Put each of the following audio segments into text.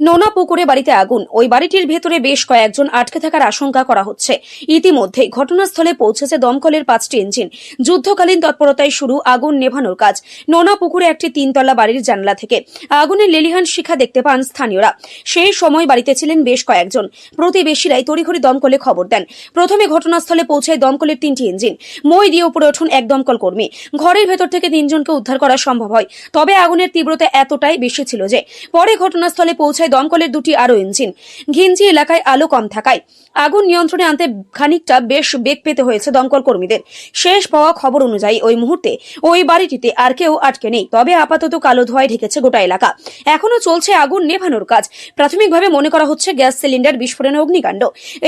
নোনা পুকুরে বাড়িতে আগুন। ওই বাড়িটির ভেতরে বেশ কয়েকজন আটকে থাকার আশঙ্কা করা হচ্ছে। ইতিমধ্যে ঘটনাস্থলে পৌঁছেছে দমকলের পাঁচটি ইঞ্জিন। যুদ্ধকালীন তৎপরতায় শুরু আগুন নেভানোর কাজ। নোনা পুকুরে একটি তিনতলা বাড়ির জানলা থেকে আগুনের লেলিহান শিখা দেখতে পান স্থানীয়রা। সেই সময় বাড়িতে ছিলেন বেশ কয়েকজন। প্রতিবেশীরাই তড়িঘড়ি দমকলে খবর দেন। প্রথমে ঘটনাস্থলে পৌঁছায় দমকলের তিনটি ইঞ্জিন। মই দিয়ে উপরে ওঠুন এক দমকল কর্মী। ঘরের ভেতর থেকে তিনজনকে উদ্ধার করা সম্ভব হয়। তবে আগুনের তীব্রতা এতটাই বেশি ছিল যে, পরে ঘটনাস্থলে পৌঁছায় দমকলের দুটি আরও ইঞ্জিন। ঘিঞ্জি এলাকায় আলো কম থাকায় আগুন নিয়ন্ত্রণে আনতে খানিকটা বেশ বেগ পেতে হয়েছে দমকল কর্মীদের। শেষ পাওয়া খবর অনুযায়ী ওই মুহূর্তে ওই বাড়িটিতে আর কেউ আটকে নেই, তবে আপাতত কালো ধোঁয়ায় ঢেকেছে গোটা এলাকা। এখনও চলছে আগুন নেভানোর কাজ। প্রাথমিকভাবে মনে করা হচ্ছে গ্যাস সিলিন্ডার বিস্ফোরণে অগ্নিকাণ্ড।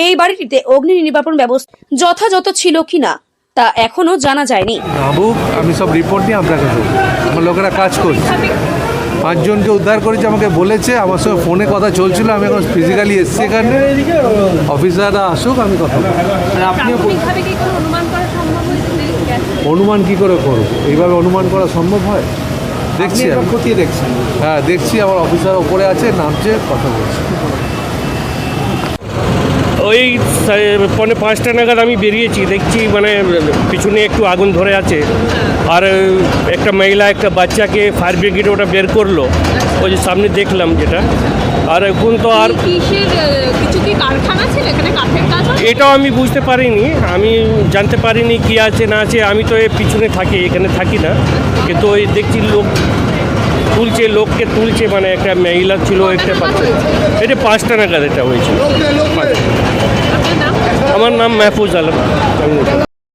এই বাড়িটিতে অগ্নি নির্বাপন ব্যবস্থা যথাযথ ছিল কিনা তা এখনও জানা যায়নি। আমি সব রিপোর্ট নিয়ে আপনাকে দেবো আমার লোকেরা কাজ করছে। পাঁচজনকে উদ্ধার করেছে আমাকে বলেছে আমার সঙ্গে ফোনে কথা চলছিল আমি এখন ফিজিক্যালি এসছি এখানে। অফিসাররা আসুক আমি কথা আপনি অনুমান কি করে করব? এইভাবে অনুমান করা সম্ভব হয়? দেখছি আমি। খতিয়ে দেখছি হ্যাঁ দেখছি আমার অফিসার ওপরে আছে নামছে কথা বলছি। ওই পৌনে পাঁচটা নাগাদ আমি বেরিয়েছি দেখছি মানে পিছনে একটু আগুন ধরে আছে। আর একটা মহিলা একটা বাচ্চাকে ফায়ার ব্রিগেড ওটা বের করল। ওই যে সামনে দেখলাম যেটা। আর এখন তো আর কিসের আহ, কিছু কি কারখানা ছিল? এখানে কাঠের কাজ এটাও আমি বুঝতে পারিনি। আমি জানতে পারিনি কি আছে না আছে। আমি তো এর পিছনে থাকি এখানে থাকি না। কিন্তু ওই দেখছি লোক তুলছে লোককে তুলছে মানে একটা মহিলা ছিল একটা বাচ্চা। এটা পাঁচটা নাগাদ এটা হয়েছিল আমার নাম মেহফুজ আলম।